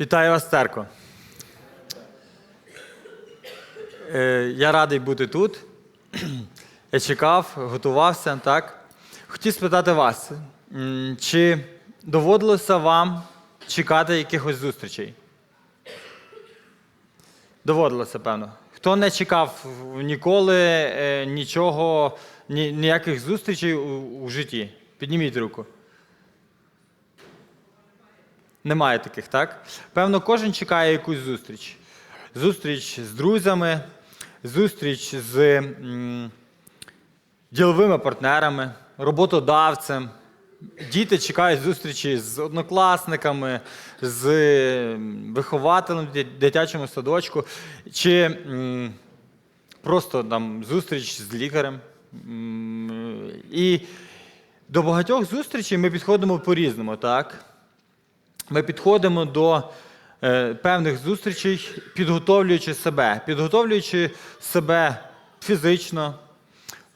Вітаю вас, церква. Е, Я радий бути тут. Я чекав, готувався, так? Хотів спитати вас, чи доводилося вам чекати якихось зустрічей? Доводилося, певно. Хто не чекав ніколи е, нічого, ні- ніяких зустрічей у, у житті? Підніміть руку. Немає таких, так? Певно, кожен чекає якусь зустріч. Зустріч з друзями, зустріч з діловими партнерами, роботодавцем. Діти чекають зустрічі з однокласниками, з вихователем в дитячому садочку, чи просто там зустріч з лікарем. І до багатьох зустрічей ми підходимо по-різному, так? Ми підходимо до е, певних зустрічей, підготовлюючи себе, підготовлюючи себе фізично,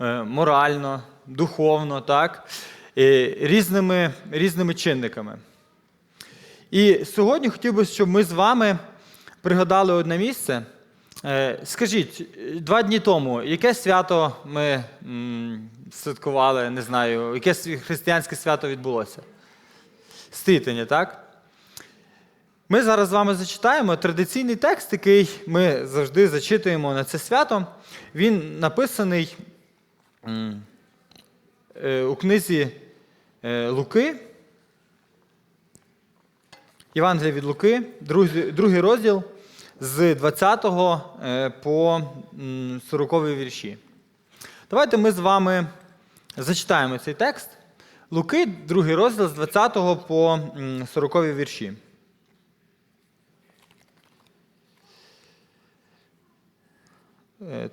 е, морально, духовно, так? Різними, різними чинниками. І сьогодні хотів би, щоб ми з вами пригадали одне місце. Е, Скажіть, два дні тому, яке свято ми святкували, не знаю, яке християнське свято відбулося? Стрітення, так? Ми зараз з вами зачитаємо традиційний текст, який ми завжди зачитуємо на це свято. Він написаний е, у книзі е, Луки. Євангелія від Луки, другий, розділ з 20 е, по 40 вірші. Давайте ми з вами зачитаємо цей текст. Луки, другий розділ з 20 по 40 вірші.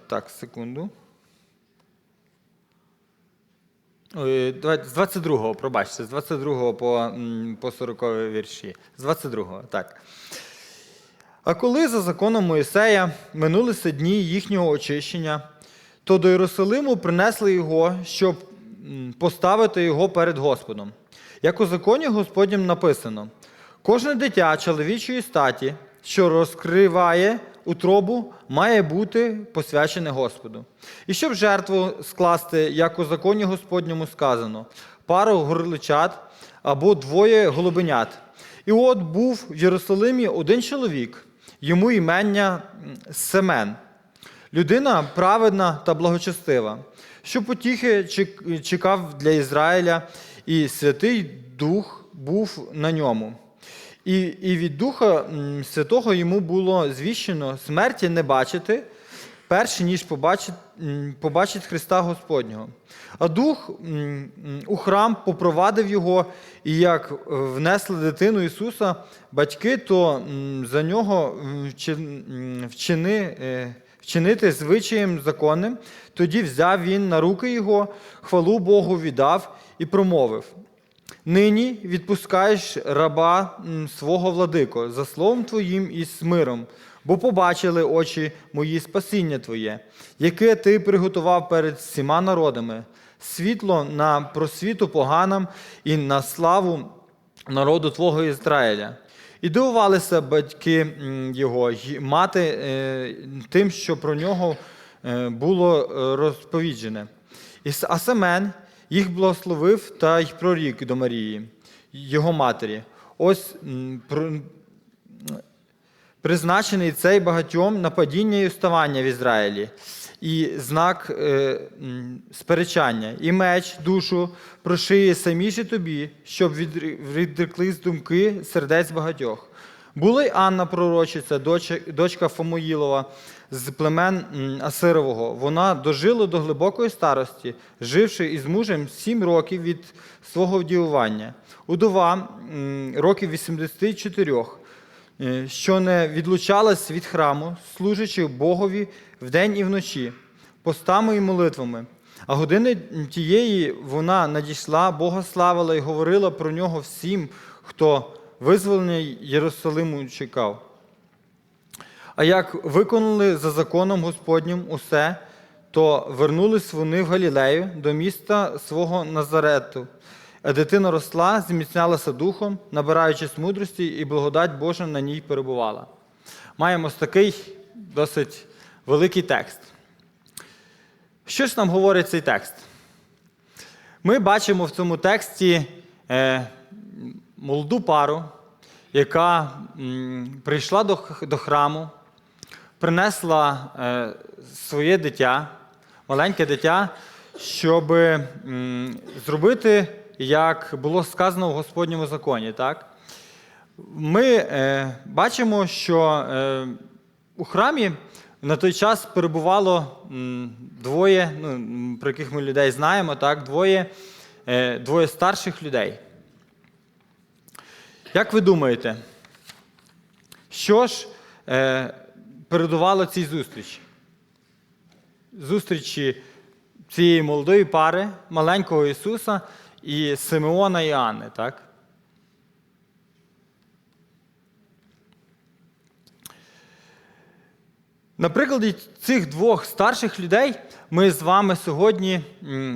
Так, секунду. Давайте з 22-го, пробачте, з 22-го по, по 40 вірші. З 22-го, так. А коли за законом Моїсея минулися дні їхнього очищення, то до Єрусалиму принесли його, щоб поставити його перед Господом. Як у законі Господнім написано: кожне дитя чоловічої статі, що розкриває утробу, має бути посвячене Господу. І щоб жертву скласти, як у законі Господньому сказано, пару горличат або двоє голубенят. І от був в Єрусалимі один чоловік, йому імення Семен. Людина праведна та благочестива, що потіхи чекав для Ізраїля, і Святий Дух був на ньому. І, і від Духа Святого йому було звіщено смерті не бачити, перше, ніж побачить, побачить Христа Господнього. А Дух у храм попровадив його, і як е, внесли дитину Ісуса, батьки, то за нього вчини, е, вчинити звичаєм законним, тоді взяв він на руки його, хвалу Богу віддав і промовив. Нині відпускаєш раба свого владико за словом твоїм і з миром, бо побачили очі мої спасіння Твоє, яке ти приготував перед всіма народами, світло на просвіту поганам і на славу народу Твого Ізраїля. І дивувалися батьки його, мати е, тим, що про нього е, було е, розповіджене. А Семен їх благословив та й прорік до Марії, його матері. Ось призначений цей багатьом на падіння і вставання в Ізраїлі, і знак е, сперечання, і меч, душу прошиє саміше тобі, щоб відр- відреклись думки сердець багатьох. Була й Анна пророчиця, дочка Фомоїлова з племен Асирового. Вона дожила до глибокої старості, живши із мужем сім років від свого вдівування. Удова років 84 е, що не відлучалась від храму, служачи Богові вдень і вночі, постами і молитвами. А години тієї вона надійшла, Бога славила і говорила про нього всім, хто визволення Єрусалиму чекав. А як виконали за законом Господнім усе, то вернулись вони в Галілею до міста свого Назарету, а дитина росла, зміцнялася духом, набираючись мудрості, і благодать Божа на ній перебувала. Маємо ось такий досить великий текст. Що ж нам говорить цей текст? Ми бачимо в цьому тексті е, молоду пару, яка прийшла до, храму, принесла е, своє дитя, маленьке дитя, щоб зробити, як було сказано в Господньому законі. Так? Ми е, бачимо, що е, у храмі на той час перебувало двоє, ну, про яких ми людей знаємо, так, двоє, двоє старших людей. Як ви думаєте, що ж е, передувало цій зустрічі? Зустрічі цієї молодої пари, маленького Ісуса і Симеона і Анни, так? На прикладі цих двох старших людей ми з вами сьогодні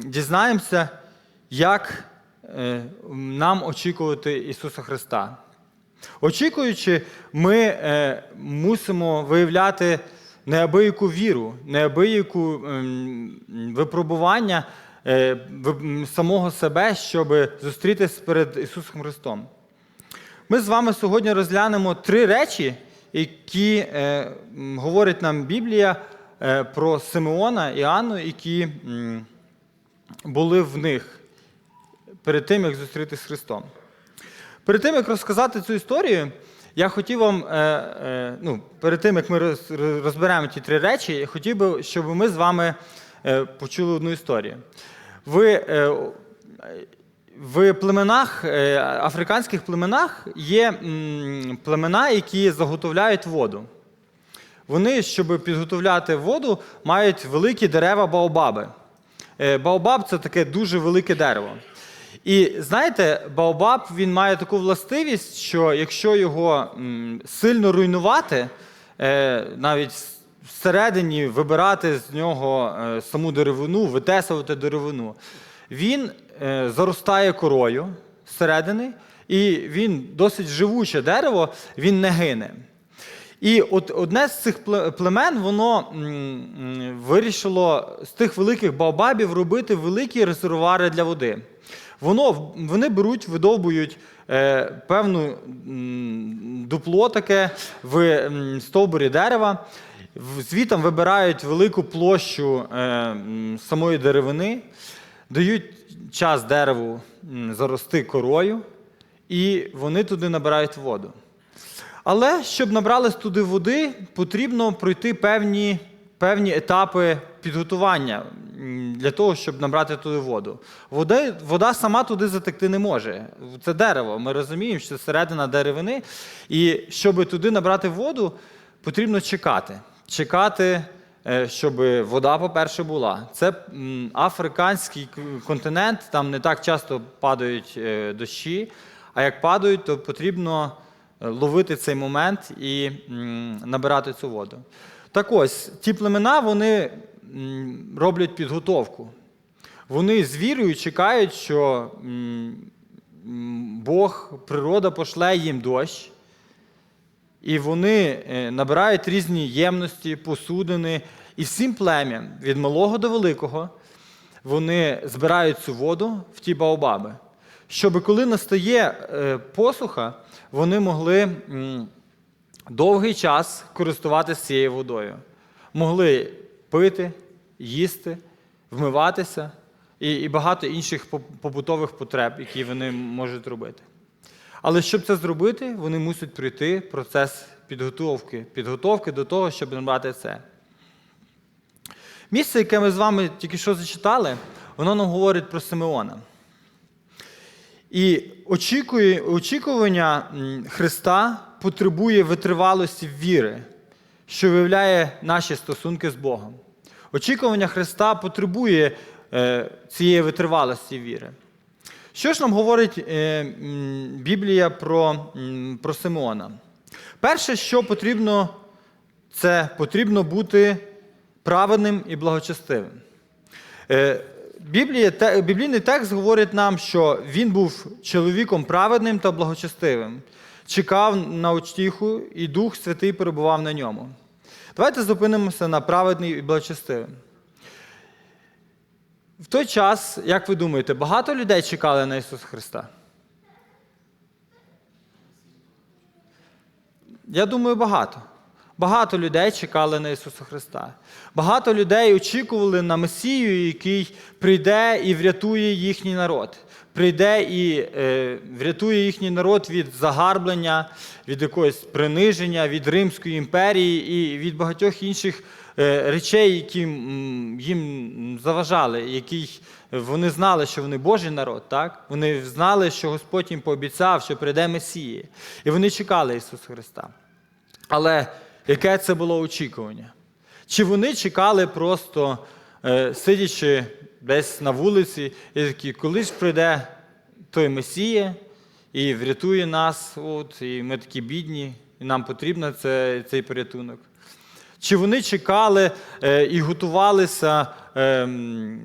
дізнаємося, як нам очікувати Ісуса Христа. Очікуючи, ми е, мусимо виявляти неабияку віру, неабияку ем, випробування е, самого себе, щоб зустрітися перед Ісусом Христом. Ми з вами сьогодні розглянемо три речі, які е, говорить нам Біблія е, про Симеона і Анну, які були в них перед тим, як зустрітися з Христом. Перед тим, як розказати цю історію, я хотів вам, е, е, ну, перед тим, як ми роз- розберемо ті три речі, я хотів би, щоб ми з вами е, почули одну історію. Ви, в племенах, африканських племенах є племена, які заготовляють воду. Вони, щоб підготовляти воду, мають великі дерева баобаби. Баобаб це таке дуже велике дерево. І знаєте, Баобаб він має таку властивість, що якщо його сильно руйнувати, е, навіть всередині вибирати з нього е, саму деревину, витесувати деревину, він е, заростає корою зсередини, і він досить живуче дерево, він не гине. І от одне з цих племен, воно вирішило з тих великих баобабів робити великі резервуари для води. Воно, вони беруть, видовбують е, певну дупло таке в стовбурі дерева, звітом вибирають велику площу е, самої деревини, дають час дереву зарости корою, і вони туди набирають воду. Але щоб набрались туди води, потрібно пройти певні, певні етапи підготування для того, щоб набрати туди воду. Вода, вода сама туди затекти не може. Це дерево. Ми розуміємо, що це середина деревини. І щоб туди набрати воду, потрібно чекати. Чекати, е, щоб вода, по-перше, була. Це африканський континент, там не так часто падають е, дощі, а як падають, то потрібно е, ловити цей момент і набирати цю воду. Так ось, ті племена вони роблять підготовку. Вони з вірою чекають, що Бог, природа пошле їм дощ, і вони е, набирають різні ємності, посудини, і всім плем'ям, від малого до великого, вони збирають цю воду в ті баобаби, щоб коли настає е, посуха, вони могли довгий час користуватися цією водою. Могли пити, їсти, вмиватися і, і багато інших побутових потреб, які вони можуть робити. Але щоб це зробити, вони мусять пройти процес підготовки, підготовки до того, щоб набрати це. Місце, яке ми з вами тільки що зачитали, воно нам говорить про Симеона. І очікування Христа потребує витривалості віри, що виявляє наші стосунки з Богом. Очікування Христа потребує е, цієї витривалості віри. Що ж нам говорить е, Біблія про, про Симеона? Перше, що потрібно, це потрібно бути праведним і благочестивим. Е, Біблія, те, біблійний текст говорить нам, що він був чоловіком праведним та благочестивим, чекав на утіху, і Дух Святий перебував на ньому. Давайте зупинимося на праведний і благочестивим. В той час, як ви думаєте, багато людей чекали на Ісуса Христа? Я думаю, багато. Багато людей чекали на Ісуса Христа. Багато людей очікували на Месію, який прийде і врятує їхній народ. Прийде і е, врятує їхній народ від загарблення, від якогось приниження, від Римської імперії і від багатьох інших е, речей, які їм заважали, які вони знали, що вони Божий народ, так? Вони знали, що Господь їм пообіцяв, що прийде Месія. І вони чекали Ісуса Христа. Але яке це було очікування? Чи вони чекали просто, е, сидячи десь на вулиці, і такі, коли ж прийде той Месія і врятує нас, от, і ми такі бідні, і нам потрібен це, цей порятунок? Чи вони чекали е, і готувалися, е,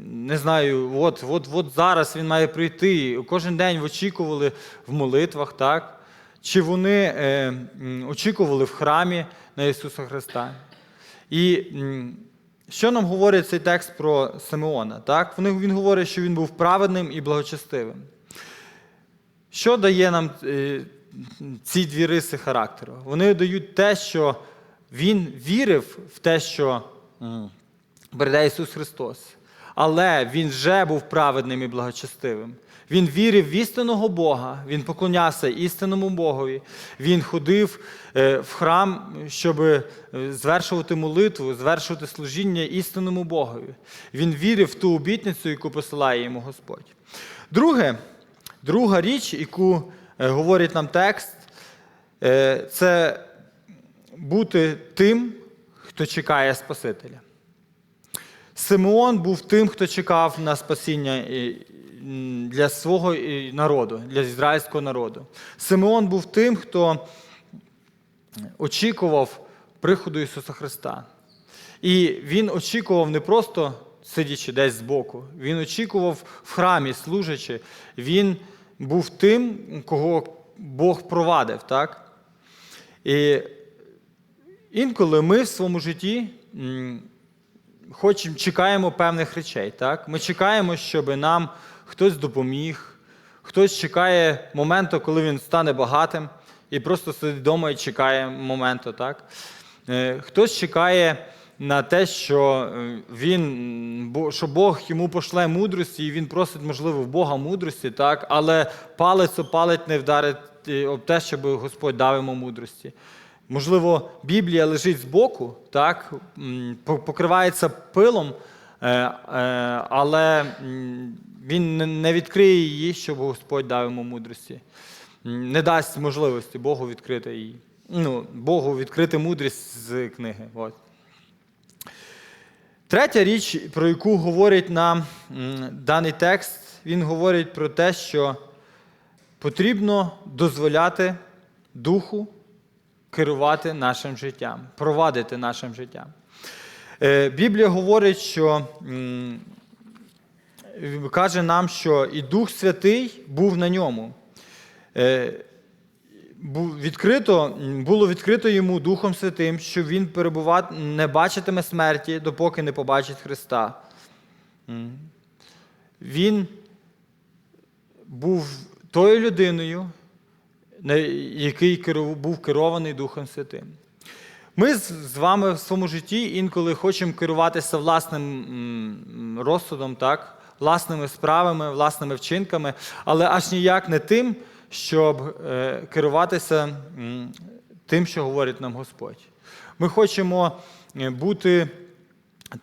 не знаю, от, от, от зараз він має прийти. Кожен день очікували в молитвах, так? Чи вони е, очікували в храмі на Ісуса Христа? І що нам говорить цей текст про Симеона? Так? Він говорить, що він був праведним і благочестивим. Що дає нам е, ці дві риси характеру? Вони дають те, що він вірив в те, що прийде Ісус Христос. Але він вже був праведним і благочестивим. Він вірив в істинного Бога, він поклонявся істинному Богові, він ходив е, в храм, щоб е, звершувати молитву, звершувати служіння істинному Богові. Він вірив в ту обітницю, яку посилає йому Господь. Друге, друга річ, яку е, говорить нам текст, це бути тим, хто чекає Спасителя. Симеон був тим, хто чекав на спасіння для свого е, народу, для ізраїльського народу. Симеон був тим, хто очікував приходу Ісуса Христа. І він очікував не просто сидячи десь збоку, він очікував в храмі, служачи. Він був тим, кого Бог провадив. Так? І інколи ми в своєму житті хочемо, чекаємо певних речей. Так? Ми чекаємо, щоб нам хтось допоміг, хтось чекає моменту, коли він стане багатим, і просто сидить вдома і чекає моменту. Так? Е, Хтось чекає на те, що е, він, що Бог йому пошле мудрості, і він просить, можливо, в Бога мудрості, так? але палець о палець не вдарить е, об те, щоб Господь дав йому мудрості. Можливо, Біблія лежить збоку, так, покривається пилом, але він не- відкриє її, щоб Господь дав йому мудрості. Не дасть можливості Богу відкрити її. Ну, Богу відкрити мудрість з книги. От. Третя річ, про яку говорить нам даний текст, він говорить про те, що потрібно дозволяти Духу керувати нашим життям, провадити нашим життям. Е, Біблія говорить, що каже нам, що і Дух Святий був на ньому. Е, Відкрито, було відкрито йому Духом Святим, що він перебувати не бачитиме смерті, допоки не побачить Христа. Він був тою людиною, який був керований Духом Святим. Ми з вами в своєму житті інколи хочемо керуватися власним розсудом, так? Власними справами, власними вчинками, але аж ніяк не тим, щоб е, керуватися тим, що говорить нам Господь. Ми хочемо е, бути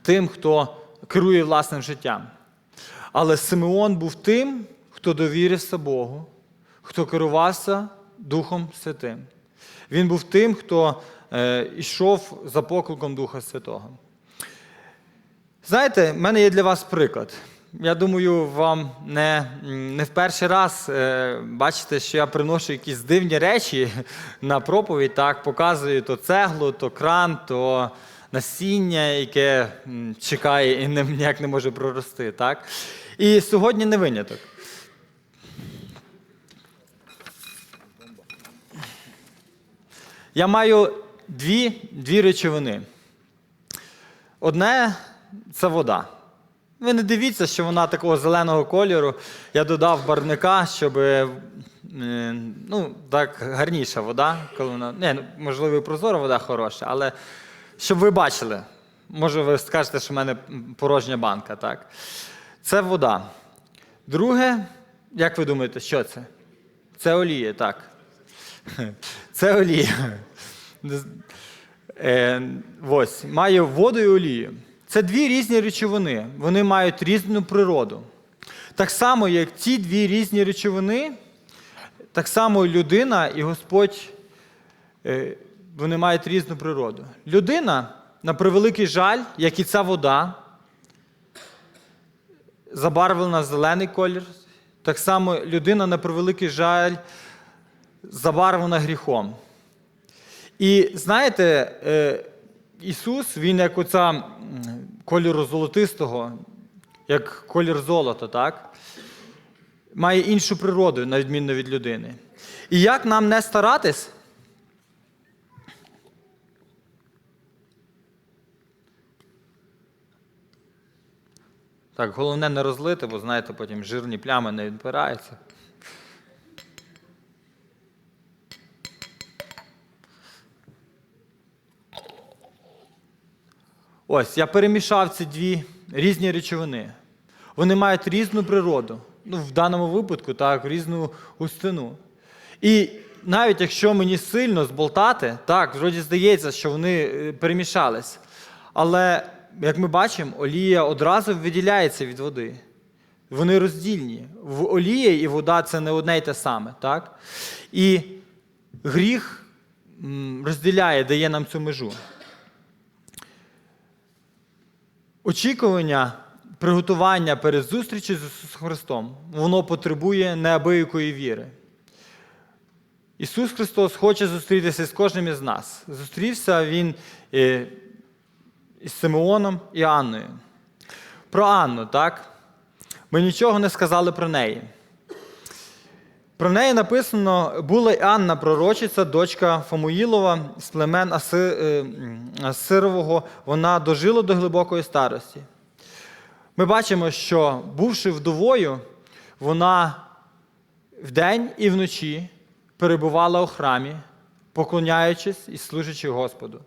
тим, хто керує власним життям. Але Симеон був тим, хто довірився Богу, хто керувався Духом Святим. Він був тим, хто е, йшов за покликом Духа Святого. Знаєте, в мене є для вас приклад. Я думаю, вам не, не в перший раз е, бачите, що я приношу якісь дивні речі на проповідь, так, показую то цеглу, то кран, то насіння, яке чекає і не- ніяк не може прорости. Так? І сьогодні не виняток. Я маю дві, дві речовини. Одне це вода. Ви не дивіться, що вона такого зеленого кольору. Я додав барвника, щоб е, ну, так гарніша вода, коли вона. Не, ну, можливо, і прозора вода хороша, але щоб ви бачили. Може, ви скажете, що в мене порожня банка, так? Це вода. Друге, як ви думаєте, що це? Це олія, так. Це олія. Е, ось, маю воду і олію. Це дві різні речовини. Вони мають різну природу. Так само, як ці дві різні речовини, так само і людина і Господь е, вони мають різну природу. Людина, на превеликий жаль, як і ця вода, забарвлена зелений колір. Так само людина, на превеликий жаль, забарвлена гріхом. І знаєте, е, Ісус, Він як оця кольору золотистого, як колір золота, так? Має іншу природу, на відміну від людини. І як нам не старатись? Так, головне не розлити, бо знаєте, потім жирні плями не відбираються. Ось, я перемішав ці дві різні речовини. Вони мають різну природу. Ну, в даному випадку, так, різну густину. І навіть якщо мені сильно зболтати, так, вроді здається, що вони е, перемішались. Але, як ми бачимо, олія одразу виділяється від води. Вони роздільні. В олія і вода це не одне й те саме. Так? І гріх розділяє, дає нам цю межу. Очікування, приготування перед зустрічю з Ісусом Христом, воно потребує неабиякої віри. Ісус Христос хоче зустрітися з кожним із нас. Зустрівся Він е, із Симеоном і Анною. Про Анну, так? Ми нічого не сказали про неї. Про неї написано: була й Анна пророчиця, дочка Фомуїлова з племен е, Асирового. Вона дожила до глибокої старості. Ми бачимо, що, бувши вдовою, вона вдень і вночі перебувала у храмі, поклоняючись і служачи Господу.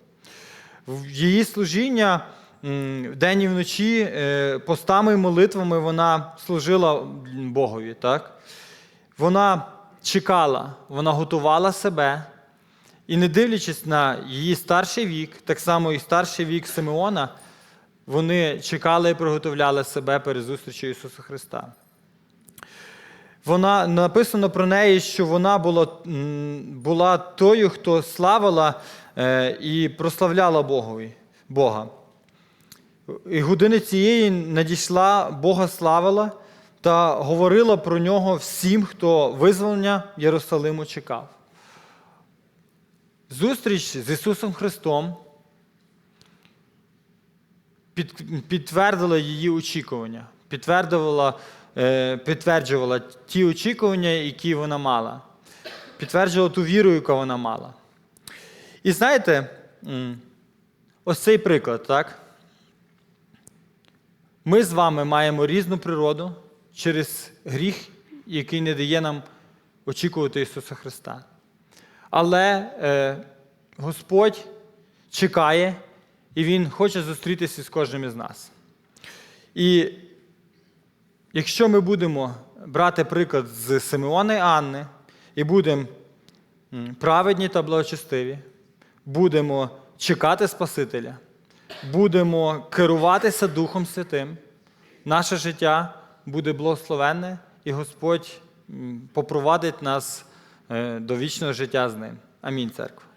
Її служіння вдень і вночі е, постами і молитвами вона служила Богові. Так? Вона чекала, вона готувала себе. І не дивлячись на її старший вік, так само і старший вік Симеона, вони чекали і приготовляли себе перед зустрічю Ісуса Христа. Вона написано про неї, що вона була, була тою, хто славила е, і прославляла Богові, Бога. І години цієї надійшла, Бога славила та говорила про нього всім, хто визволення Єрусалиму чекав. Зустріч з Ісусом Христом підтвердила її очікування, підтверджувала, е, підтверджувала ті очікування, які вона мала, підтверджувала ту віру, яку вона мала. І знаєте, ось цей приклад, так? Ми з вами маємо різну природу через гріх, який не дає нам очікувати Ісуса Христа. Але е, Господь чекає, і Він хоче зустрітися з кожним із нас. І якщо ми будемо брати приклад з Симеона і Анни, і будемо праведні та благочестиві, будемо чекати Спасителя, будемо керуватися Духом Святим, наше життя буде благословенне, і Господь попровадить нас е, до вічного життя з ним. Амінь, церква.